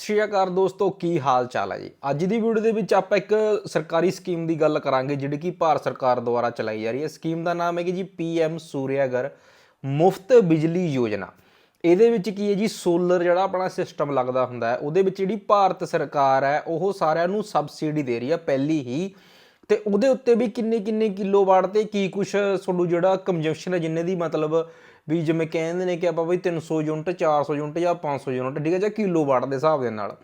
ਸਤਿ ਸ਼੍ਰੀ ਅਕਾਲ ਦੋਸਤੋ, ਕੀ ਹਾਲ ਚਾਲ ਹੈ ਜੀ? ਅੱਜ ਦੀ ਵੀਡੀਓ ਦੇ ਵਿੱਚ ਆਪਾਂ ਇੱਕ ਸਰਕਾਰੀ ਸਕੀਮ ਦੀ ਗੱਲ ਕਰਾਂਗੇ, ਜਿਹੜੀ ਕਿ ਭਾਰਤ ਸਰਕਾਰ ਦੁਆਰਾ ਚਲਾਈ ਜਾ ਰਹੀ ਹੈ। ਸਕੀਮ ਦਾ ਨਾਮ ਹੈ ਕਿ ਜੀ ਪੀਐਮ ਸੂਰਿਆਗਰ ਮੁਫਤ ਬਿਜਲੀ ਯੋਜਨਾ। ਇਹਦੇ ਵਿੱਚ ਕੀ ਹੈ ਜੀ, ਸੋਲਰ ਜਿਹੜਾ ਆਪਣਾ ਸਿਸਟਮ ਲੱਗਦਾ ਹੁੰਦਾ ਹੈ, ਉਹਦੇ ਵਿੱਚ ਜਿਹੜੀ ਭਾਰਤ ਸਰਕਾਰ ਹੈ, ਉਹ ਸਾਰਿਆਂ ਨੂੰ ਸਬਸਿਡੀ ਦੇ ਰਹੀ ਹੈ ਪਹਿਲੀ ਹੀ। ਤੇ ਉਹਦੇ ਉੱਤੇ ਵੀ ਕਿੰਨੇ ਕਿੰਨੇ ਕਿਲੋਵਾਟ ਤੇ ਕੀ ਕੁਛ ਤੁਹਾਨੂੰ ਜਿਹੜਾ ਕੰਜੰਪਸ਼ਨ ਹੈ, ਜਿੰਨੇ ਦੀ ਮਤਲਬ ਵੀ ਜਿਵੇਂ ਕਹਿੰਦੇ ਨੇ ਕਿ ਆਪਾਂ ਬਈ 300 ਯੂਨਿਟ 400 ਯੂਨਿਟ ਜਾਂ 500 ਯੂਨਿਟ, ਠੀਕ ਹੈ, ਜਾਂ ਕਿਲੋਵਾਟ ਦੇ ਹਿਸਾਬ ਦੇ ਨਾਲ,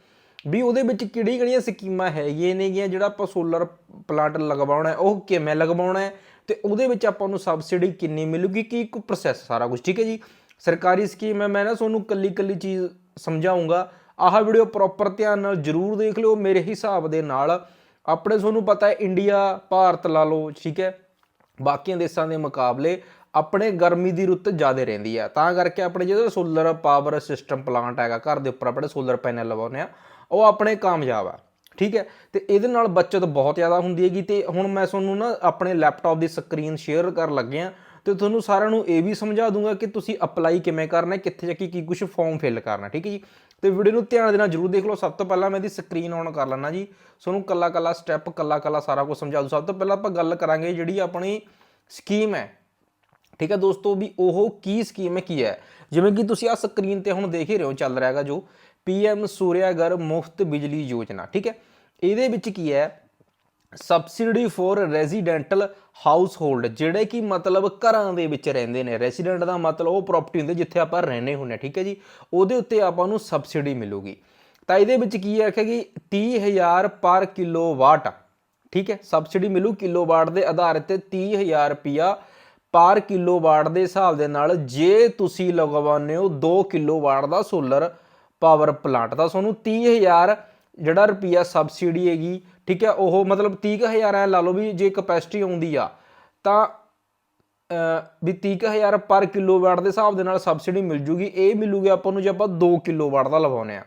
ਵੀ ਉਹਦੇ ਵਿੱਚ ਕਿਹੜੀ ਕਿਹੜੀਆਂ ਸਕੀਮਾਂ ਹੈਗੀਆਂ ਨੇਗੀਆਂ ਜਿਹੜਾ ਆਪਾਂ ਸੋਲਰ ਪਲਾਂਟ ਲਗਵਾਉਣਾ ਹੈ, ਉਹ ਕਿਵੇਂ ਲਗਵਾਉਣਾ ਹੈ ਤੇ ਉਹਦੇ ਵਿੱਚ ਆਪਾਂ ਨੂੰ ਸਬਸਿਡੀ ਕਿੰਨੀ ਮਿਲੂਗੀ, ਕੀ ਇੱਕ ਪ੍ਰੋਸੈਸ ਸਾਰਾ ਕੁਝ ਠੀਕ ਹੈ ਜੀ। ਸਰਕਾਰੀ ਸਕੀਮ ਹੈ, ਮੈਂ ਨਾ ਤੁਹਾਨੂੰ ਕੱਲੀ ਕੱਲੀ ਚੀਜ਼ ਸਮਝਾਉਂਗਾ, ਆਹ ਵੀਡੀਓ ਪ੍ਰੋਪਰ ਧਿਆਨ ਨਾਲ ਜਰੂਰ ਦੇਖ ਲਿਓ, ਮੇਰੇ ਹਿਸਾਬ ਦੇ ਨਾਲ, ਆਪਣੇ ਤੁਹਾਨੂੰ ਪਤਾ ਹੈ ਇੰਡੀਆ ਭਾਰਤ ਲਾ ਲਓ, ਠੀਕ ਹੈ, ਬਾਕੀਆਂ ਦੇਸ਼ਾਂ ਦੇ ਮੁਕਾਬਲੇ ਆਪਣੇ ਗਰਮੀ ਦੀ ਰੁੱਤ ਜ਼ਿਆਦਾ ਰਹਿੰਦੀ ਹੈ ਤਾਂ ਕਰਕੇ ਆਪਣੇ ਜਿਹੜਾ ਸੋਲਰ ਪਾਵਰ ਸਿਸਟਮ ਪਲਾਂਟ ਹੈਗਾ, ਘਰ ਦੇ ਉੱਪਰ ਆਪਣੇ ਸੋਲਰ ਪੈਨਲ ਲਵਾਉਂਦੇ ਆ, ਉਹ ਆਪਣੇ ਕਾਮਯਾਬ ਆ। ਠੀਕ ਹੈ? ਤੇ ਇਹਦੇ ਨਾਲ ਬਚਤ ਬਹੁਤ ਜ਼ਿਆਦਾ ਹੁੰਦੀ ਹੈਗੀ ਤੇ ਹੁਣ ਮੈਂ ਤੁਹਾਨੂੰ ਨਾ ਆਪਣੇ ਲੈਪਟਾਪ ਦੀ ਸਕਰੀਨ ਸ਼ੇਅਰ ਕਰਨ ਲੱਗਿਆ ਤੇ ਤੁਹਾਨੂੰ ਸਾਰਿਆਂ ਨੂੰ ਇਹ ਵੀ ਸਮਝਾ ਦੂੰਗਾ ਕਿ ਤੁਸੀਂ ਅਪਲਾਈ ਕਿਵੇਂ ਕਰਨਾ ਹੈ, ਕਿੱਥੇ ਜਾ ਕੇ ਕੀ ਕੁਝ ਫਾਰਮ ਫਿਲ ਕਰਨਾ ਠੀਕ ਹੈ ਜੀ? ਤੇ ਵੀਡੀਓ ਨੂੰ ਧਿਆਨ ਦੇ ਨਾਲ ਜਰੂਰ ਦੇਖ ਲਓ। ਸਭ ਤੋਂ ਪਹਿਲਾਂ ਮੈਂ ਇਹਦੀ ਸਕਰੀਨ ਔਨ ਕਰ ਲੈਣਾ ਜੀ। ਤੁਹਾਨੂੰ ਕੱਲਾ ਕੱਲਾ ਸਟੈਪ ਕੱਲਾ ਕੱਲਾ ਸਾਰਾ ਕੁਝ ਸਮਝਾ ਦੂੰ। ਸਭ ਤੋਂ ਪਹਿਲਾਂ ਆਪਾਂ ਗੱਲ ਕਰਾਂਗੇ ਜਿਹੜੀ ਆਪਣੀ ਸਕੀਮ ਹੈ। ਠੀਕ ਹੈ ਦੋਸਤੋ ਵੀ ਉਹ ਕੀ ਸਕੀਮ ਕੀ ਹੈ? ਜਿਵੇਂ ਕਿ ਤੁਸੀਂ ਆ ਸਕਰੀਨ ਤੇ ਹੁਣ ਦੇਖ ਹੀ ਰਹੇ ਹੋ, ਚੱਲ ਰਿਹਾ ਹੈਗਾ ਜੋ ਪੀਐਮ ਸੂਰਿਆਗਰ ਮੁਫਤ ਬਿਜਲੀ ਯੋਜਨਾ, ਠੀਕ ਹੈ। ਇਹਦੇ ਵਿੱਚ ਕੀ ਹੈ? Subsidy for residential household ਜਿਹੜੇ ਕਿ ਮਤਲਬ ਘਰਾਂ ਦੇ ਵਿੱਚ ਰਹਿੰਦੇ ਨੇ। ਰੈਜ਼ੀਡੈਂਟ ਦਾ ਮਤਲਬ ਉਹ ਪ੍ਰਾਪਰਟੀ ਹੁੰਦੀ ਜਿੱਥੇ ਆਪਾਂ ਰਹਿੰਦੇ ਹੁੰਨੇ ਠੀਕ ਹੈ ਜੀ। ਉਹਦੇ ਉੱਤੇ ਆਪਾਂ ਨੂੰ ਸਬਸਿਡੀ ਮਿਲੂਗੀ। ਤਾਂ ਇਹਦੇ ਵਿੱਚ ਕੀ ਹੈ ਕਿ 30000 ਪਰ ਕਿਲੋਵਾਟ, ਠੀਕ ਹੈ। ਸਬਸਿਡੀ ਮਿਲੂ ਕਿਲੋਵਾਟ ਦੇ ਆਧਾਰ ਤੇ 30000 ਰੁਪਿਆ ਪਰ ਕਿਲੋਵਾਟ ਦੇ ਹਿਸਾਬ ਦੇ ਨਾਲ ਜੇ ਤੁਸੀਂ ਲਗਵਾਉਂਦੇ ਹੋ 2 ਕਿਲੋਵਾਟ ਦਾ ਸੋਲਰ ਪਾਵਰ ਪਲਾਂਟ, ਤਾਂ ਤੁਹਾਨੂੰ 30000 ਜਿਹੜਾ ਰੁਪਿਆ ਸਬਸਿਡੀ ਹੈਗੀ, ਠੀਕ ਹੈ, ਉਹ ਮਤਲਬ 30000 ਐ ਲਾ ਲਓ ਵੀ ਜੇ ਕਪੈਸਿਟੀ ਆਉਂਦੀ ਆ, ਤਾਂ, ਅਹ, ਵੀ 30000 ਪਰ ਕਿਲੋਵਾਟ ਦੇ ਹਿਸਾਬ ਦੇ ਨਾਲ ਸਬਸਿਡੀ ਮਿਲ ਜੂਗੀ, ਇਹ ਮਿਲੂਗੀ ਆਪਾਂ ਨੂੰ ਜੇ ਆਪਾਂ 2 ਕਿਲੋਵਾਟ ਦਾ ਲਵਾਉਨੇ ਆ।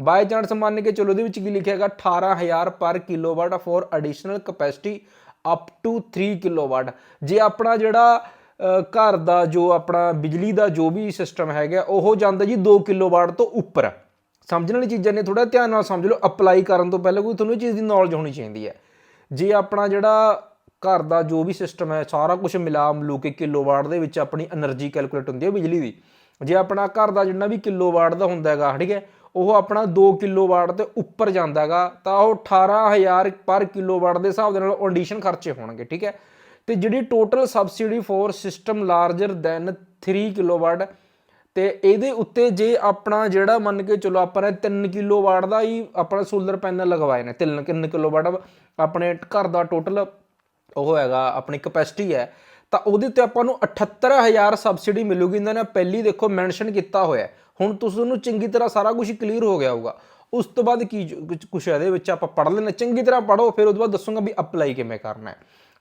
ਬਾਈ ਚਾਂਸ ਮੰਨ ਕੇ ਚਲੋ ਉਹਦੇ ਵਿੱਚ ਕੀ ਲਿਖਿਆ ਹੈਗਾ 18000 ਪਰ kilowatt for additional capacity up to 3 kilowatt ਜੇ ਆਪਣਾ ਜਿਹੜਾ ਘਰ ਦਾ ਜੋ ਆਪਣਾ ਬਿਜਲੀ ਦਾ ਜੋ ਵੀ ਸਿਸਟਮ ਹੈਗਾ, ਉਹ ਜਾਂਦਾ ਜੀ 2 ਕਿਲੋਵਾਟ ਤੋਂ ਉੱਪਰ। ਸਮਝਣ ਵਾਲੀ ਚੀਜ਼ਾਂ ਨੇ ਥੋੜਾ ਧਿਆਨ ਨਾਲ ਸਮਝ ਲਓ ਅਪਲਾਈ ਕਰਨ ਤੋਂ ਪਹਿਲਾਂ ਕੋਈ ਤੁਹਾਨੂੰ ਇਹ ਚੀਜ਼ ਦੀ ਨੌਲੇਜ ਹੋਣੀ ਚਾਹੀਦੀ ਹੈ। ਜੇ ਆਪਣਾ ਜਿਹੜਾ ਘਰ ਦਾ ਜੋ ਵੀ ਸਿਸਟਮ ਹੈ, ਸਾਰਾ ਕੁਝ ਮਿਲਾ ਮਲੂ ਕੇ ਕਿਲੋਵਾਟ ਦੇ ਵਿੱਚ ਆਪਣੀ એનર્ਜੀ ਕੈਲਕੂਲੇਟ ਹੁੰਦੀ ਹੈ ਬਿਜਲੀ ਦੀ। ਜੇ ਆਪਣਾ ਘਰ ਦਾ ਜਿੰਨਾ ਵੀ ਕਿਲੋਵਾਟ ਦਾ ਹੁੰਦਾ ਹੈਗਾ, ਠੀਕ ਹੈ, ਉਹ ਆਪਣਾ 2 ਕਿਲੋਵਾਟ ਤੇ ਉੱਪਰ ਜਾਂਦਾ ਹੈਗਾ, ਤਾਂ ਉਹ 18000 ਪਰ ਕਿਲੋਵਾਟ ਦੇ ਹਿਸਾਬ ਦੇ ਨਾਲ ਆਡੀਸ਼ਨ ਖਰਚੇ ਹੋਣਗੇ, ਠੀਕ ਹੈ। ਤੇ ਜਿਹੜੀ total subsidy for system larger than 3 kilowatt ਤੇ ਇਹਦੇ ਉੱਤੇ ਜੇ ਆਪਣਾ ਜਿਹੜਾ ਮੰਨ ਕੇ ਚਲੋ ਆਪਾਂ ਨੇ 3 ਕਿਲੋਵਾਟ ਦਾ ਹੀ ਆਪਣਾ ਸੋਲਰ ਪੈਨਲ ਲਗਵਾਏ ਨੇ 3 3 ਕਿਲੋਵਾਟ ਆਪਣੇ ਘਰ ਦਾ ਟੋਟਲ ਉਹ ਹੈਗਾ, ਆਪਣੀ ਕਪੈਸਿਟੀ ਹੈ, ਤਾਂ ਉਹਦੇ ਤੇ ਆਪਾਂ ਨੂੰ 78000 ਸਬਸਿਡੀ ਮਿਲੂਗੀ, ਇਹਨਾਂ ਨੇ ਪਹਿਲੀ ਦੇਖੋ ਮੈਂਸ਼ਨ ਕੀਤਾ ਹੋਇਆ ਹੁਣ ਤੁਸੀਂ ਨੂੰ ਚੰਗੀ ਤਰ੍ਹਾਂ ਸਾਰਾ ਕੁਝ ਕਲੀਅਰ ਹੋ ਗਿਆ ਹੋਊਗਾ। ਉਸ ਤੋਂ ਬਾਅਦ ਕੀ ਕੁਝ ਇਹਦੇ ਵਿੱਚ ਆਪਾਂ ਪੜ੍ਹ ਲੈਣਾ ਚੰਗੀ ਤਰ੍ਹਾਂ ਪੜ੍ਹੋ, ਫਿਰ ਉਹਦੇ ਬਾਅਦ ਦੱਸੂਗਾ ਵੀ ਅਪਲਾਈ ਕਿਵੇਂ ਕਰਨਾ ਹੈ।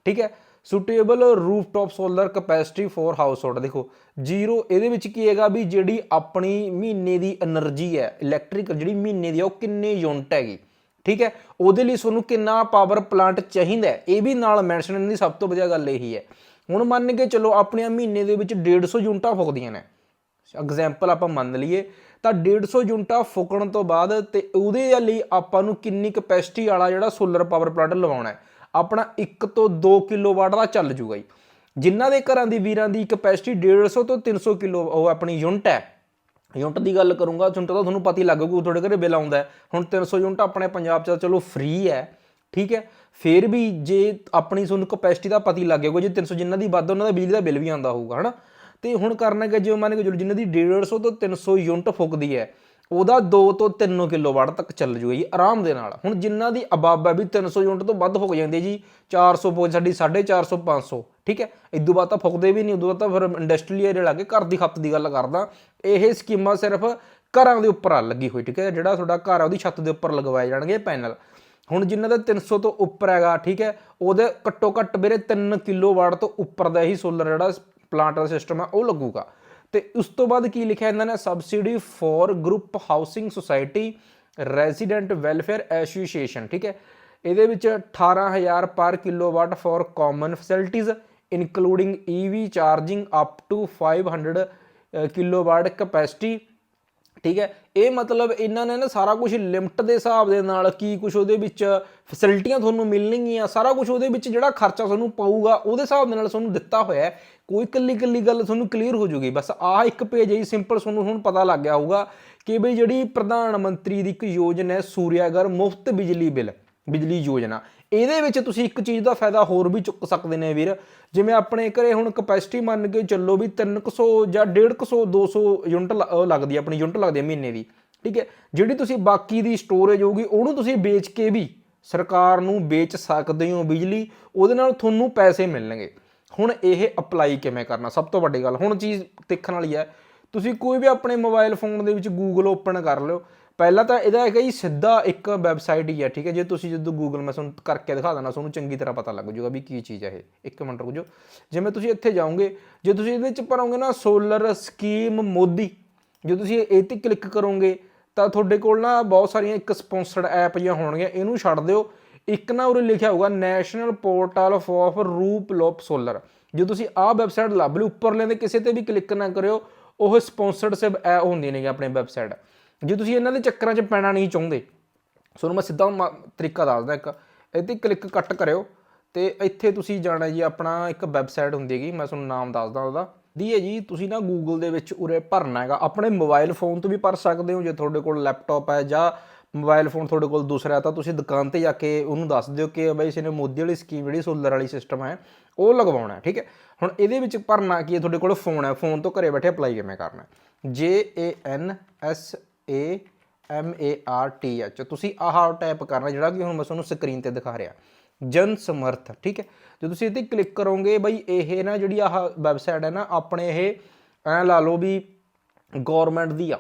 ਠੀਕ ਹੈ? Suitable rooftop solar capacity for house household ਦੇਖੋ ਜ਼ੀਰੋ ਇਹਦੇ ਵਿੱਚ ਕੀ ਹੈਗਾ ਵੀ ਜਿਹੜੀ ਆਪਣੀ ਮਹੀਨੇ ਦੀ એનર્ਜੀ ਹੈ ਇਲੈਕਟ੍ਰਿਕ ਜਿਹੜੀ ਮਹੀਨੇ ਦੀ ਉਹ ਕਿੰਨੇ ਯੂਨਿਟ ਹੈਗੀ। ਠੀਕ ਹੈ? ਉਹਦੇ ਲਈ ਤੁਹਾਨੂੰ ਕਿੰਨਾ ਪਾਵਰ ਪਲਾਂਟ ਚਾਹੀਦਾ ਇਹ ਵੀ ਨਾਲ ਮੈਂਸ਼ਨ ਇਹਨਾਂ ਦੀ ਸਭ ਤੋਂ ਵਧੀਆ ਗੱਲ ਇਹੀ ਹੈ। ਹੁਣ ਮੰਨ ਕੇ ਚਲੋ ਆਪਣੀਆਂ ਮਹੀਨੇ ਦੇ ਵਿੱਚ 150 ਯੂਨਿਟਾਂ ਫੁਕਦੀਆਂ ਨੇ। ਐਗਜ਼ਾਮਪਲ ਆਪਾਂ ਮੰਨ ਲਈਏ, ਤਾਂ 150 ਯੂਨਿਟਾਂ ਫੁਕਣ ਤੋਂ ਬਾਅਦ ਤੇ ਉਹਦੇ ਲਈ ਆਪਾਂ ਨੂੰ ਕਿੰਨੀ ਕਪੈਸਿਟੀ ਵਾਲਾ ਜਿਹੜਾ ਸੋਲਰ ਪਾਵਰ ਪਲਾਂਟ ਲਵਾਉਣਾ ਹੈ? ਆਪਣਾ 1 ਤੋਂ 2 ਕਿਲੋਵਾਟ ਦਾ ਚੱਲ ਜੂਗਾ ਜੀ। ਜਿਨ੍ਹਾਂ ਦੇ ਘਰਾਂ ਦੀ ਵੀਰਾਂ ਦੀ ਕਪੈਸਿਟੀ 150 ਤੋਂ 300 ਕਿਲੋ ਉਹ ਆਪਣੀ ਯੂਨਿਟ ਹੈ। ਯੂਨਿਟ ਦੀ ਗੱਲ ਕਰੂੰਗਾ ਯੂਨਿਟ ਤਾਂ ਤੁਹਾਨੂੰ ਪਤਾ ਹੀ ਲੱਗੂਗਾ ਤੁਹਾਡੇ ਘਰੇ ਬਿੱਲ ਆਉਂਦਾ ਹੈ। ਹੁਣ 300 ਯੂਨਿਟ ਆਪਣੇ ਪੰਜਾਬ 'ਚ ਤਾਂ ਚਲੋ ਫ੍ਰੀ ਹੈ, ਠੀਕ ਹੈ। ਫਿਰ ਵੀ ਜੇ ਆਪਣੀ ਤੁਹਾਨੂੰ ਕਪੈਸਿਟੀ ਦਾ ਪਤਾ ਹੀ ਲੱਗ ਜਾਊਗਾ, ਜੇ 300 ਜਿੰਨਾਂ ਦੀ ਵੱਧ, ਉਹਨਾਂ ਦਾ ਬਿਜਲੀ ਦਾ ਬਿੱਲ ਵੀ ਆਉਂਦਾ ਹੋਊਗਾ, ਹਨਾ। ਤੇ ਹੁਣ ਕਰਨਾ ਕਿ ਜਿਵੇਂ ਮੰਨ ਕੇ ਚਲੋ ਜਿੰਨਾਂ ਦੀ 150 ਤੋਂ 300 ਯੂਨਿਟ ਫੁੱਕਦੀ ਹੈ ਉਹਦਾ 2 ਤੋਂ 3 ਕਿਲੋਵਾਟ ਤੱਕ ਚੱਲ ਜੂਗਾ ਜੀ, ਆਰਾਮ ਦੇ ਨਾਲ। ਹੁਣ ਜਿਨ੍ਹਾਂ ਦੀ ਆਬਾਦ ਹੈ ਵੀ 300 ਯੂਨਿਟ ਤੋਂ ਵੱਧ ਹੋ ਜਾਂਦੀ ਹੈ ਜੀ 400 ਪਹੁੰਚ ਸਾਡੀ 450 500 ਠੀਕ ਹੈ? ਇਦੋਂ ਬਾਅਦ ਤਾਂ ਫੁੱਕਦੇ ਵੀ ਨਹੀਂ ਉਦੋਂ ਬਾਅਦ ਤਾਂ ਫਿਰ ਇੰਡਸਟਰੀਅਲ ਏਰੀਆ ਲਾ ਕੇ ਘਰ ਦੀ ਖਪਤ ਦੀ ਗੱਲ ਕਰਦਾ। ਇਹ ਸਕੀਮਾਂ ਸਿਰਫ ਘਰਾਂ ਦੇ ਉੱਪਰ ਆ ਲੱਗੀ ਹੋਈ, ਠੀਕ ਹੈ? ਜਿਹੜਾ ਤੁਹਾਡਾ ਘਰ ਆ, ਉਹਦੀ ਛੱਤ ਦੇ ਉੱਪਰ ਲਗਵਾਏ ਜਾਣਗੇ ਪੈਨਲ ਹੁਣ ਜਿਨ੍ਹਾਂ ਦਾ 300 ਤੋਂ ਉੱਪਰ ਹੈਗਾ, ਠੀਕ ਹੈ, ਉਹਦੇ ਘੱਟੋ ਘੱਟ ਵੀਰੇ 3 ਕਿਲੋਵਾਟ ਤੋਂ ਉੱਪਰ ਦਾ ਹੀ ਸੋਲਰ ਜਿਹੜਾ ਪਲਾਂਟ ਦਾ ਸਿਸਟਮ ਹੈ ਉਹ ਲੱਗੂਗਾ। ਤੇ ਉਸ ਤੋਂ ਬਾਅਦ ਕੀ ਲਿਖਿਆ ਇਹਨਾਂ ਨੇ? Subsidy for group housing society resident welfare association ਠੀਕ ਹੈ? ਇਹਦੇ ਵਿੱਚ 18000 ਪਰ kilowatt for common facilities including EV charging up to 500 kilowatt capacity ਠੀਕ ਹੈ? ਇਹ ਮਤਲਬ ਇਹਨਾਂ ਨੇ ਨਾ ਸਾਰਾ ਕੁਝ ਲਿਮਟ ਦੇ ਹਿਸਾਬ ਦੇ ਨਾਲ ਕੀ ਕੁਝ ਉਹਦੇ ਵਿੱਚ ਫੈਸਿਲਿਟੀਆਂ ਤੁਹਾਨੂੰ ਮਿਲਣਗੀਆਂ, ਸਾਰਾ ਕੁਝ ਉਹਦੇ ਵਿੱਚ ਜਿਹੜਾ ਖਰਚਾ ਤੁਹਾਨੂੰ ਪਊਗਾ, ਉਹਦੇ ਹਿਸਾਬ ਦੇ ਨਾਲ ਤੁਹਾਨੂੰ ਦਿੱਤਾ ਹੋਇਆ ਹੈ। ਕੋਈ ਕੱਲੀ ਕੱਲੀ ਗੱਲ ਤੁਹਾਨੂੰ ਕਲੀਅਰ ਹੋ ਜੂਗੀ। ਬਸ ਆਹ ਇੱਕ ਪੇਜ ਹੈ ਸਿੰਪਲ ਤੁਹਾਨੂੰ ਹੁਣ ਪਤਾ ਲੱਗ ਗਿਆ ਹੋਊਗਾ ਕਿ ਬਈ ਜਿਹੜੀ ਪ੍ਰਧਾਨ ਮੰਤਰੀ ਦੀ ਇੱਕ ਯੋਜਨਾ ਹੈ ਸੂਰਿਆਗਰ ਮੁਫਤ ਬਿਜਲੀ ਬਿੱਲ, ਬਿਜਲੀ ਯੋਜਨਾ। ਇਹਦੇ ਵਿੱਚ ਤੁਸੀਂ ਇੱਕ ਚੀਜ਼ ਦਾ ਫਾਇਦਾ ਹੋਰ ਵੀ ਚੁੱਕ ਸਕਦੇ ਨੇ ਵੀਰ। ਜਿਵੇਂ ਆਪਣੇ ਘਰੇ ਹੁਣ ਕਪੈਸਿਟੀ ਮੰਨ ਕੇ ਚੱਲੋ ਵੀ 300 ਜਾਂ 150 200 ਯੂਨਿਟ ਲ- ਉਹ ਲੱਗਦੀ ਹੈ ਆਪਣੀ ਯੂਨਿਟ ਲੱਗਦੀ ਹੈ ਮਹੀਨੇ ਦੀ। ਠੀਕ ਹੈ? ਜਿਹੜੀ ਤੁਸੀਂ ਬਾਕੀ ਦੀ ਸਟੋਰੇਜ ਹੋਊਗੀ, ਉਹਨੂੰ ਤੁਸੀਂ ਵੇਚ ਕੇ ਵੀ ਸਰਕਾਰ ਨੂੰ ਵੇਚ ਸਕਦੇ ਹੋ ਬਿਜਲੀ, ਉਹਦੇ ਨਾਲ ਤੁਹਾਨੂੰ ਪੈਸੇ ਮਿਲਣਗੇ। ਹੁਣ ਇਹ ਅਪਲਾਈ ਕਿਵੇਂ ਕਰਨਾ? ਸਭ ਤੋਂ ਵੱਡੀ ਗੱਲ, ਹੁਣ ਚੀਜ਼ ਦੇਖਣ ਵਾਲੀ ਹੈ। ਤੁਸੀਂ ਕੋਈ ਵੀ ਆਪਣੇ ਮੋਬਾਈਲ ਫੋਨ ਦੇ ਵਿੱਚ ਗੂਗਲ ਓਪਨ ਕਰ ਲਿਓ। ਪਹਿਲਾਂ ਤਾਂ ਇਹਦਾ ਹੈਗਾ ਜੀ ਸਿੱਧਾ ਇੱਕ ਵੈਬਸਾਈਟ ਹੀ ਹੈ ਠੀਕ ਹੈ? ਜੇ ਤੁਸੀਂ ਜਦੋਂ ਗੂਗਲ ਮੈਂ ਤੁਹਾਨੂੰ ਕਰਕੇ ਦਿਖਾ ਦੇਣਾ ਤੁਹਾਨੂੰ ਚੰਗੀ ਤਰ੍ਹਾਂ ਪਤਾ ਲੱਗ ਜਾਊਗਾ ਵੀ ਕੀ ਚੀਜ਼ ਹੈ ਇਹ। ਇੱਕ ਮਿੰਟ ਰੁਕ ਜਾਓ। ਜਿਵੇਂ ਤੁਸੀਂ ਇੱਥੇ ਜਾਓਗੇ, ਜੇ ਤੁਸੀਂ ਇਹਦੇ ਵਿੱਚ ਭਰੋਗੇ ਨਾ ਸੋਲਰ ਸਕੀਮ ਮੋਦੀ, ਜੇ ਤੁਸੀਂ ਇਹ ਤੇ ਕਲਿੱਕ ਕਰੋਗੇ, ਤਾਂ ਤੁਹਾਡੇ ਕੋਲ ਨਾ ਬਹੁਤ ਸਾਰੀਆਂ ਇੱਕ ਸਪਾਂਸਰਡ ਐਪ ਜਿਹੀਆਂ ਹੋਣਗੀਆਂ, ਇਹਨੂੰ ਛੱਡ ਦਿਓ। ਇੱਕ ਨਾ ਉਰੇ ਲਿਖਿਆ ਹੋਊਗਾ national portal for rooftop solar ਜੇ ਤੁਸੀਂ ਆਹ ਵੈਬਸਾਈਟ ਲੱਭ ਲਈ ਉੱਪਰ ਲੈਂਦੇ ਕਿਸੇ ਤੇ ਵੀ ਕਲਿੱਕ ਨਾ ਕਰਿਓ, ਉਹ ਸਪਾਂਸਰਡ ਸਬ ਐ ਹੁੰਦੀਆਂ ਨੇ ਆਪਣੇ ਵੈਬਸਾਈਟ ਜੇ ਤੁਸੀਂ ਇਹਨਾਂ ਦੇ ਚੱਕਰਾਂ 'ਚ ਪੈਣਾ ਨਹੀਂ ਚਾਹੁੰਦੇ, ਤੁਹਾਨੂੰ ਮੈਂ ਸਿੱਧਾ ਮ- ਤਰੀਕਾ ਦੱਸਦਾ ਇੱਕ ਇੱਥੇ ਕਲਿੱਕ ਕੱਟ ਕਰਿਓ ਤੇ ਇੱਥੇ ਤੁਸੀਂ ਜਾਣਾ ਜੀ, ਆਪਣਾ ਇੱਕ ਵੈਬਸਾਈਟ ਹੁੰਦੀ ਹੈਗੀ, ਮੈਂ ਤੁਹਾਨੂੰ ਨਾਮ ਦੱਸਦਾ ਉਹਦਾ। ਦੀ ਹੈ ਜੀ, ਤੁਸੀਂ ਨਾ ਗੂਗਲ ਦੇ ਵਿੱਚ ਉਰੇ ਭਰਨਾ ਹੈਗਾ, ਆਪਣੇ ਮੋਬਾਈਲ ਫੋਨ ਤੋਂ ਵੀ ਭਰ ਸਕਦੇ ਹੋ, ਜੇ ਤੁਹਾਡੇ ਕੋਲ ਲੈਪਟਾਪ ਹੈ ਜਾਂ ਮੋਬਾਈਲ ਫੋਨ ਤੁਹਾਡੇ ਕੋਲ ਦੂਸਰਾ ਤਾਂ ਤੁਸੀਂ ਦੁਕਾਨ ਤੇ ਜਾ ਕੇ ਉਹਨੂੰ ਦੱਸ ਦਿਓ ਕਿ ਬਈ ਇਸਨੇ ਮੋਦੀ ਵਾਲੀ ਸਕੀਮ ਜਿਹੜੀ ਸੋਲਰ ਵਾਲੀ ਸਿਸਟਮ ਹੈ, ਉਹ ਲਗਵਾਉਣਾ ਠੀਕ ਹੈ? ਹੁਣ ਇਹਦੇ ਵਿੱਚ ਭਰਨਾ ਕੀ ਹੈ, ਤੁਹਾਡੇ ਕੋਲ ਫੋਨ ਹੈ ਫੋਨ ਤੋਂ ਘਰੇ ਬੈਠੇ ਅਪਲਾਈ ਕਿਵੇਂ ਕਰਨਾ ਜੇ A N S A M A R T H ਤੁਸੀਂ ਆਹ ਟਾਈਪ ਕਰਨਾ, ਜਿਹੜਾ ਕਿ ਹੁਣ ਮੈਂ ਤੁਹਾਨੂੰ ਸਕਰੀਨ ਤੇ ਦਿਖਾ ਰਿਹਾ। ਜਨ ਸਮਰਥ, ਠੀਕ ਹੈ? ਜੇ ਤੁਸੀਂ ਇਹ ਤੇ ਕਲਿੱਕ ਕਰੋਗੇ, ਬਈ ਇਹ ਨਾ ਜਿਹੜੀ ਆਹ ਵੈਬਸਾਈਟ ਹੈ ਨਾ, ਆਪਣੇ ਇਹ ਐ ਲਾ ਲਓ ਵੀ ਗਵਰਨਮੈਂਟ ਦੀ ਆ,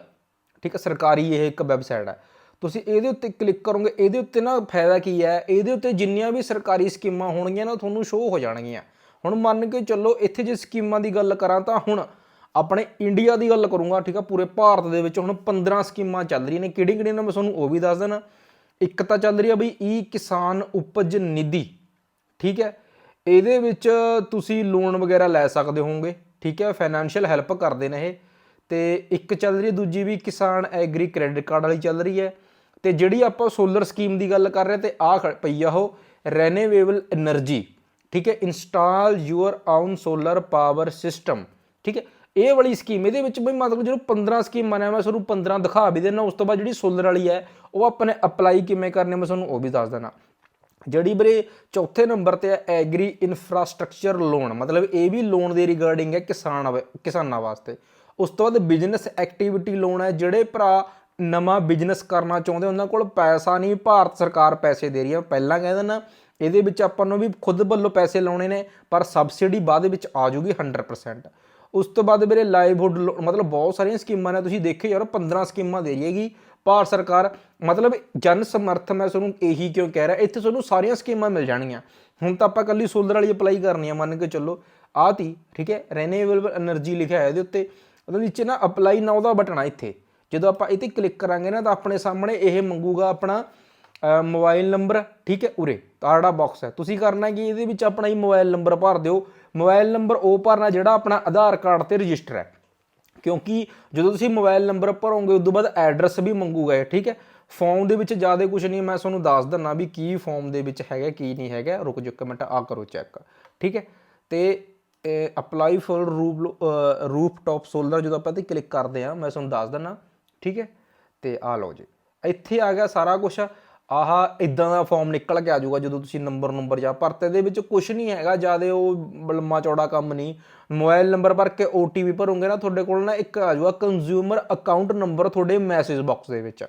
ਠੀਕ ਹੈ? ਸਰਕਾਰੀ ਇਹ ਇੱਕ ਵੈਬਸਾਈਟ ਹੈ ਤੁਸੀਂ ਇਹਦੇ ਉੱਤੇ ਕਲਿੱਕ ਕਰੋਗੇ, ਇਹਦੇ ਉੱਤੇ ਨਾ ਫਾਇਦਾ ਕੀ ਹੈ? ਇਹਦੇ ਉੱਤੇ ਜਿੰਨੀਆਂ ਵੀ ਸਰਕਾਰੀ ਸਕੀਮਾਂ ਹੋਣਗੀਆਂ ਨਾ, ਤੁਹਾਨੂੰ ਸ਼ੋਅ ਹੋ ਜਾਣਗੀਆਂ। ਹੁਣ ਮੰਨ ਕੇ ਚੱਲੋ, ਇੱਥੇ ਜੇ ਸਕੀਮਾਂ ਦੀ ਗੱਲ ਕਰਾਂ ਤਾਂ ਹੁਣ ਆਪਣੇ ਇੰਡੀਆ ਦੀ ਗੱਲ ਕਰੂੰਗਾ, ਠੀਕ ਆ, ਪੂਰੇ ਭਾਰਤ ਦੇ ਵਿੱਚ ਹੁਣ 15 ਸਕੀਮਾਂ ਚੱਲ ਰਹੀਆਂ ਨੇ। ਕਿਹੜੀ ਕਿਹੜੀਆਂ ਨੇ? ਮੈਂ ਤੁਹਾਨੂੰ ਉਹ ਵੀ ਦੱਸ ਦੇਣਾ ਇੱਕ ਤਾਂ ਚੱਲ ਰਹੀ ਆ ਬਈ ਈ ਕਿਸਾਨ ਉਪਜ ਨਿਧੀ, ਠੀਕ ਹੈ? ਇਹਦੇ ਵਿੱਚ ਤੁਸੀਂ ਲੋਨ ਵਗੈਰਾ ਲੈ ਸਕਦੇ ਹੋਗੇ ਠੀਕ ਹੈ? ਫਾਈਨੈਂਸ਼ੀਅਲ ਹੈਲਪ ਕਰਦੇ ਨੇ ਇਹ। ਤੇ ਇੱਕ ਚੱਲ ਰਹੀ ਦੂਜੀ ਵੀ ਕਿਸਾਨ ਐਗਰੀ ਕ੍ਰੈਡਿਟ ਕਾਰਡ ਵਾਲੀ ਚੱਲ ਰਹੀ ਹੈ। ਤੇ ਜਿਹੜੀ ਆਪਾਂ ਸੋਲਰ ਸਕੀਮ ਦੀ ਗੱਲ ਕਰ ਰਹੇ ਤੇ ਆ ਪਈਆ ਹੋ ਰੈਨੇਵੇਬਲ એનર્ਜੀ ਠੀਕ ਹੈ? Install your own solar power system ਠੀਕ ਹੈ? ਇਹ ਵਾਲੀ ਸਕੀਮ ਇਹਦੇ ਵਿੱਚ ਬਈ ਮਤਲਬ ਜਦੋਂ 15 ਸਕੀਮਾਂ ਨੇ ਮੈਂ ਤੁਹਾਨੂੰ 15 ਦਿਖਾ ਵੀ ਦੇਣਾ ਉਸ ਤੋਂ ਬਾਅਦ ਜਿਹੜੀ ਸੋਲਰ ਵਾਲੀ ਹੈ, ਉਹ ਆਪਾਂ ਨੇ ਅਪਲਾਈ ਕਿਵੇਂ ਕਰਨੇ ਮੈਂ ਤੁਹਾਨੂੰ ਉਹ ਵੀ ਦੱਸ ਦੇਣਾ ਜਿਹੜੀ ਵੀਰੇ ਚੌਥੇ ਨੰਬਰ ਤੇ ਹੈ ਐਗਰੀ ਇਨਫਰਾਸਟ੍ਰਕਚਰ ਲੋਨ ਮਤਲਬ ਇਹ ਵੀ ਲੋਨ ਦੇ ਰਿਗਾਰਡਿੰਗ ਹੈ ਕਿਸਾਨ ਵਾ- ਕਿਸਾਨਾਂ ਵਾਸਤੇ। ਉਸ ਤੋਂ ਬਾਅਦ ਬਿਜ਼ਨਸ ਐਕਟੀਵਿਟੀ ਲੋਨ ਹੈ, ਜਿਹੜੇ ਭਰਾ ਨਵਾਂ ਬਿਜ਼ਨਸ ਕਰਨਾ ਚਾਹੁੰਦੇ, ਉਹਨਾਂ ਕੋਲ ਪੈਸਾ ਨਹੀਂ, ਭਾਰਤ ਸਰਕਾਰ ਪੈਸੇ ਦੇ ਰਹੀ ਹੈ। ਪਹਿਲਾਂ ਕਹਿੰਦੇ ਨਾ ਇਹਦੇ ਵਿੱਚ ਆਪਾਂ ਨੂੰ ਵੀ ਖੁਦ ਵੱਲੋਂ ਪੈਸੇ ਲਾਉਣੇ ਨੇ, ਪਰ ਸਬਸਿਡੀ ਬਾਅਦ ਵਿੱਚ ਆ ਜੂਗੀ 100% ਉਸ ਤੋਂ ਬਾਅਦ ਵੀਰੇ ਲਾਈਵਹੁੱਡ ਮਤਲਬ ਬਹੁਤ ਸਾਰੀਆਂ ਸਕੀਮਾਂ ਨੇ, ਤੁਸੀਂ ਦੇਖੇ ਯਾਰ 15 ਸਕੀਮਾਂ ਦੇ ਰਹੀ ਹੈਗੀ ਭਾਰਤ ਸਰਕਾਰ। ਮਤਲਬ ਜਨ ਸਮਰਥ, ਮੈਂ ਤੁਹਾਨੂੰ ਇਹੀ ਕਿਉਂ ਕਹਿ ਰਿਹਾ, ਇੱਥੇ ਤੁਹਾਨੂੰ ਸਾਰੀਆਂ ਸਕੀਮਾਂ ਮਿਲ ਜਾਣਗੀਆਂ। ਹੁਣ ਤਾਂ ਆਪਾਂ ਕੱਲੀ ਸੋਲਰ ਵਾਲੀ ਅਪਲਾਈ ਕਰਨੀ ਆ, ਮੰਨ ਕੇ ਚੱਲੋ। ਆਤੀ ਠੀਕ ਹੈ ਰੀਨੇਬਲ એનર્ਜੀ ਲਿਖਿਆ ਹੈ ਇਹਦੇ ਉੱਤੇ। ਉਹਦੇ ਨੀਚੇ ਨਾ ਅਪਲਾਈ ਨਾ ਉਹਦਾ ਬਟਨ ਆ ਇੱਥੇ। ਜਦੋਂ ਆਪਾਂ ਇੱਥੇ ਕਲਿੱਕ ਕਰਾਂਗੇ ਨਾ, ਤਾਂ ਆਪਣੇ ਸਾਹਮਣੇ ਇਹ ਮੰਗੂਗਾ ਆਪਣਾ ਮੋਬਾਈਲ ਨੰਬਰ ਠੀਕ ਹੈ, ਉਰੇ ਤਾਂ ਜਿਹੜਾ ਬਾਕਸ ਹੈ। ਤੁਸੀਂ ਕਰਨਾ ਕਿ, ਇਹਦੇ ਵਿੱਚ ਆਪਣਾ ਹੀ ਮੋਬਾਈਲ ਨੰਬਰ ਭਰ ਦਿਓ। ਮੋਬਾਈਲ ਨੰਬਰ ਉਹ ਭਰਨਾ ਜਿਹੜਾ ਆਪਣਾ ਆਧਾਰ ਕਾਰਡ ਤੇ ਰਜਿਸਟਰ ਹੈ। ਕਿਉਂਕਿ ਜਦੋਂ ਤੁਸੀਂ ਮੋਬਾਈਲ ਨੰਬਰ ਭਰੋਗੇ, ਉਦੋਂ ਬਾਅਦ ਐਡਰੈਸ ਵੀ ਮੰਗੂਗਾ ਇਹ, ਠੀਕ ਹੈ? ਫਾਰਮ ਦੇ ਵਿੱਚ ਜ਼ਿਆਦਾ ਕੁਝ ਨਹੀਂ, ਮੈਂ ਤੁਹਾਨੂੰ ਦੱਸ ਦਿੰਨਾ ਵੀ ਕੀ ਫਾਰਮ ਦੇ ਵਿੱਚ ਹੈਗਾ, ਕੀ ਨਹੀਂ ਹੈਗਾ। ਰੁਕ ਜਾਓ ਇੱਕ ਮਿੰਟ ਆ ਕਰੋ ਚੈੱਕ, ਠੀਕ ਹੈ? ਤੇ apply for roof roof top solar ਜਦੋਂ ਆਪਾਂ ਤੇ ਕਲਿੱਕ ਕਰਦੇ ਆ ਮੈਂ ਤੁਹਾਨੂੰ ਦੱਸ ਦਿੰਨਾ, ਠੀਕ ਹੈ? ਤੇ ਆ ਲਓ ਜੀ। ਇੱਥੇ ਆ ਗਿਆ ਸਾਰਾ ਕੁਝ ਆਹ ਇਦਾਂ ਦਾ ਫਾਰਮ ਨਿਕਲ ਕੇ ਆ ਜਾਊਗਾ ਜਦੋਂ ਤੁਸੀਂ ਨੰਬਰ ਨੰਬਰ ਜਾਂ ਭਰਤੇ ਦੇ ਵਿੱਚ ਕੁਝ ਨਹੀਂ ਹੈਗਾ, ਜ਼ਿਆਦਾ ਉਹ ਲੰਮਾ ਚੌੜਾ ਕੰਮ ਨਹੀਂ। ਮੋਬਾਈਲ ਨੰਬਰ ਭਰ ਕੇ OTP ਭਰੋਗੇ ਨਾ, ਤੁਹਾਡੇ ਕੋਲ ਨਾ ਇੱਕ ਆ ਜਾਊਗਾ ਕੰਜ਼ਿਊਮਰ ਅਕਾਊਂਟ ਨੰਬਰ ਤੁਹਾਡੇ ਮੈਸੇਜ ਬਾਕਸ ਦੇ ਵਿੱਚ।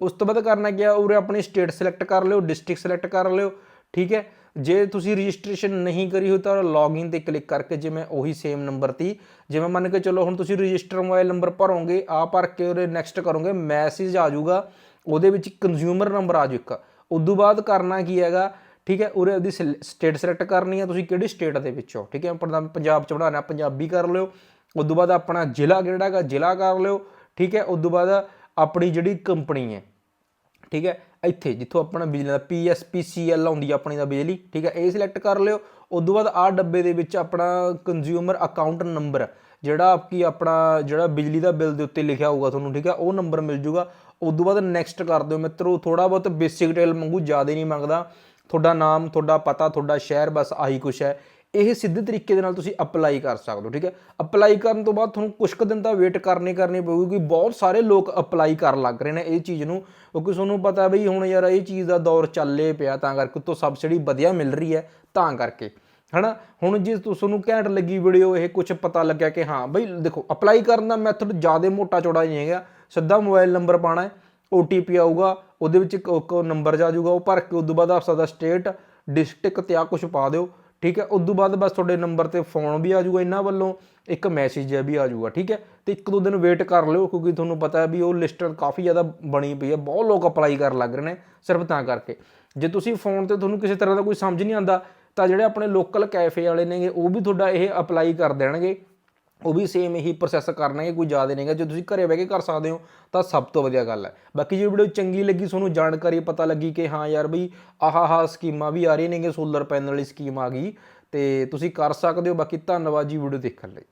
ਉਸ ਤੋਂ ਬਾਅਦ ਕਰਨਾ ਕੀ ਆ, ਉਰੇ ਆਪਣੀ ਸਟੇਟ ਸਿਲੈਕਟ ਕਰ ਲਿਓ ਡਿਸਟ੍ਰਿਕਟ ਸਿਲੈਕਟ ਕਰ ਲਿਓ, ਠੀਕ ਹੈ? ਜੇ ਤੁਸੀਂ ਰਜਿਸਟ੍ਰੇਸ਼ਨ ਨਹੀਂ ਕਰੀ ਹੋਈ ਤਾਂ ਲੌਗਇਨ ਤੇ ਕਲਿੱਕ ਕਰਕੇ ਜਿਵੇਂ ਉਹੀ ਸੇਮ ਨੰਬਰ ਤੀ। ਜਿਵੇਂ ਮੰਨ ਕੇ ਚਲੋ ਹੁਣ ਤੁਸੀਂ ਰਜਿਸਟਰ ਮੋਬਾਈਲ ਨੰਬਰ ਭਰੋਗੇ ਆ ਭਰ ਕੇ ਉਹਦੇ ਨੈਕਸਟ ਕਰੋਗੇ ਮੈਸੇਜ ਆ ਜਾਊਗਾ। ਉਹਦੇ ਵਿੱਚ ਕੰਜ਼ਿਊਮਰ ਨੰਬਰ ਆ ਜਾਊ ਇੱਕ। ਉਦੋਂ ਬਾਅਦ ਕਰਨਾ ਕੀ ਹੈਗਾ? ਠੀਕ ਹੈ, ਉਰੇ ਉਹਦੀ ਸਟੇਟ ਸਿਲੈਕਟ ਕਰਨੀ ਹੈ ਤੁਸੀਂ ਕਿਹੜੀ ਸਟੇਟ ਦੇ ਵਿੱਚੋਂ ਠੀਕ ਹੈ ਪੰਜਾਬ ਪੰਜਾਬ ਚ ਬਣਾਉਣਾ, ਪੰਜਾਬੀ ਕਰ ਲਿਓ। ਉਦੋਂ ਬਾਅਦ ਆਪਣਾ ਜ਼ਿਲ੍ਹਾ ਕਿਹੜਾ ਹੈਗਾ? ਜ਼ਿਲ੍ਹਾ ਕਰ ਲਿਓ। ਠੀਕ ਹੈ, ਉਦੋਂ ਬਾਅਦ ਆਪਣੀ ਜਿਹੜੀ ਕੰਪਨੀ ਹੈ। ਠੀਕ ਹੈ, ਇੱਥੇ ਜਿੱਥੋਂ ਆਪਣਾ ਬਿਜਲੀ ਦਾ ਪੀਐਸਪੀਸੀਐਲ ਆਉਂਦੀ ਆ ਆਪਣੀ ਦਾ ਬਿਜਲੀ। ਠੀਕ ਹੈ, ਇਹ ਸਿਲੈਕਟ ਕਰ ਲਿਓ। ਉਸ ਤੋਂ ਬਾਅਦ ਆਹ ਡੱਬੇ ਦੇ ਵਿੱਚ ਆਪਣਾ ਕੰਜ਼ਿਊਮਰ ਅਕਾਊਂਟ ਨੰਬਰ ਜਿਹੜਾ ਆਪਕੀ ਆਪਣਾ ਜਿਹੜਾ ਬਿਜਲੀ ਦਾ ਬਿੱਲ ਦੇ ਉੱਤੇ ਲਿਖਿਆ ਹੋਊਗਾ ਤੁਹਾਨੂੰ, ਠੀਕ ਹੈ, ਉਹ ਨੰਬਰ ਮਿਲ ਜੂਗਾ। ਉਦੋਂ ਬਾਅਦ ਨੈਕਸਟ ਕਰ ਦਿਓ ਮਿੱਤਰੋ ਥੋੜਾ ਬਹੁਤ ਬੇਸਿਕ ਡਿਟੇਲ ਮੰਗੂ ਜ਼ਿਆਦਾ ਨਹੀਂ ਮੰਗਦਾ। ਤੁਹਾਡਾ ਨਾਮ, ਤੁਹਾਡਾ ਪਤਾ, ਤੁਹਾਡਾ ਸ਼ਹਿਰ ਬਸ ਆਹੀ ਕੁਛ ਹੈ। ਇਹ ਸਿੱਧੇ ਤਰੀਕੇ ਦੇ ਨਾਲ ਤੁਸੀਂ ਅਪਲਾਈ ਕਰ ਸਕਦੇ ਹੋ, ਠੀਕ ਹੈ? ਅਪਲਾਈ ਕਰਨ ਤੋਂ ਬਾਅਦ ਤੁਹਾਨੂੰ ਕੁਝ ਕੁ ਦਿਨ ਤਾਂ ਵੇਟ ਕਰਨੀ ਕਰਨੀ ਪਊਗੀ ਕਿ ਬਹੁਤ ਸਾਰੇ ਲੋਕ ਅਪਲਾਈ ਕਰਨ ਲੱਗ ਰਹੇ ਨੇ ਇਹ ਚੀਜ਼ ਨੂੰ। ਕਿਉਂਕਿ ਤੁਹਾਨੂੰ ਪਤਾ ਬਈ ਹੁਣ ਯਾਰ ਇਹ ਚੀਜ਼ ਦਾ ਦੌਰ ਚੱਲੇ ਪਿਆ, ਤਾਂ ਕਰਕੇ ਤੋਂ ਸਬਸਿਡੀ ਵਧੀਆ ਮਿਲ ਰਹੀ ਹੈ, ਤਾਂ ਕਰਕੇ। ਹਨਾ? ਹੁਣ ਜੇ ਤੁ- ਤੁਹਾਨੂੰ ਘੈਂਟ ਲੱਗੀ ਵੀਡੀਓ ਇਹ ਕੁਝ ਪਤਾ ਲੱਗਿਆ ਕਿ ਹਾਂ, ਬਈ ਦੇਖੋ ਅਪਲਾਈ ਕਰਨ ਦਾ ਮੈਥਡ ਜ਼ਿਆਦਾ ਮੋਟਾ ਚੌੜਾ ਨਹੀਂ ਹੈਗਾ। ਸਿੱਧਾ ਮੋਬਾਈਲ ਨੰਬਰ ਪਾਣਾ ਹੈ OTP ਆਊਗਾ, ਉਹਦੇ ਵਿੱਚ ਇੱਕ ਨੰਬਰ ਜਾ ਜਾਊਗਾ, ਉਹ ਭਰ ਕੇ ਉਦੋਂ ਬਾਅਦ ਆਪ ਦਾ ਸਟੇਟ ਡਿਸਟ੍ਰਿਕਟ ਤੇ ਆ ਕੁਝ ਪਾ ਦਿਓ, ਠੀਕ ਹੈ? ਉਦੋਂ ਬਾਅਦ ਬਸ ਤੁਹਾਡੇ ਨੰਬਰ ਤੇ ਫੋਨ ਵੀ ਆ ਜਾਊਗਾ ਇਹਨਾਂ ਵੱਲੋਂ, ਇੱਕ ਮੈਸੇਜ ਵੀ ਆ ਜਾਊਗਾ, ਠੀਕ ਹੈ? ਤੇ ਇੱਕ ਦੋ ਦਿਨ ਵੇਟ ਕਰ ਲਿਓ, ਕਿਉਂਕਿ ਤੁਹਾਨੂੰ ਪਤਾ ਹੈ ਵੀ ਉਹ ਲਿਸਟ ਕਾਫੀ ਜ਼ਿਆਦਾ ਬਣੀ ਪਈ ਹੈ, ਬਹੁਤ ਲੋਕ ਅਪਲਾਈ ਕਰਨ ਲੱਗ ਰਹੇ ਨੇ, ਸਿਰਫ ਤਾਂ ਕਰਕੇ। ਜੇ ਤੁਸੀਂ ਫੋਨ ਤੇ ਤੁਹਾਨੂੰ ਕਿਸੇ ਤਰ੍ਹਾਂ ਦਾ ਕੋਈ ਸਮਝ ਨਹੀਂ ਆਉਂਦਾ, ਤਾਂ ਜਿਹੜੇ ਆਪਣੇ ਲੋਕਲ ਕੈਫੇ ਵਾਲੇ ਨੇਗੇ, ਉਹ ਵੀ ਤੁਹਾਡਾ ਇਹ ਅਪਲਾਈ ਕਰ ਦੇਣਗੇ। ਉਹ ਵੀ ਸੇਮ ਇਹੀ ਪ੍ਰੋਸੈਸ ਕਰਨਾ ਕਰਨਗੇ, ਕੋਈ ਜ਼ਿਆਦਾ ਨਹੀਂਗਾ। ਜੇ ਤੁਸੀਂ ਘਰੇ ਬਹਿ ਕੇ ਕਰ ਸਕਦੇ ਹੋ, ਤਾਂ ਸਭ ਤੋਂ ਵਧੀਆ ਗੱਲ ਹੈ। ਬਾਕੀ ਜੇ ਵੀਡੀਓ ਚੰਗੀ ਲੱਗੀ, ਤੁਹਾਨੂੰ ਜਾਣਕਾਰੀ ਪਤਾ ਲੱਗੀ ਕਿ ਹਾਂ ਯਾਰ ਬਈ ਆਹ ਆਹ ਸਕੀਮਾਂ ਵੀ ਆ ਰਹੀਆਂ ਨੇਗੇ ਸੋਲਰ ਪੈਨਲ ਵਾਲੀ ਸਕੀਮ ਆ ਗਈ ਤੇ ਤੁਸੀਂ ਕਰ ਸਕਦੇ ਹੋ। ਬਾਕੀ ਧੰਨਵਾਦ ਜੀ ਵੀਡੀਓ ਦੇਖਣ ਲਈ।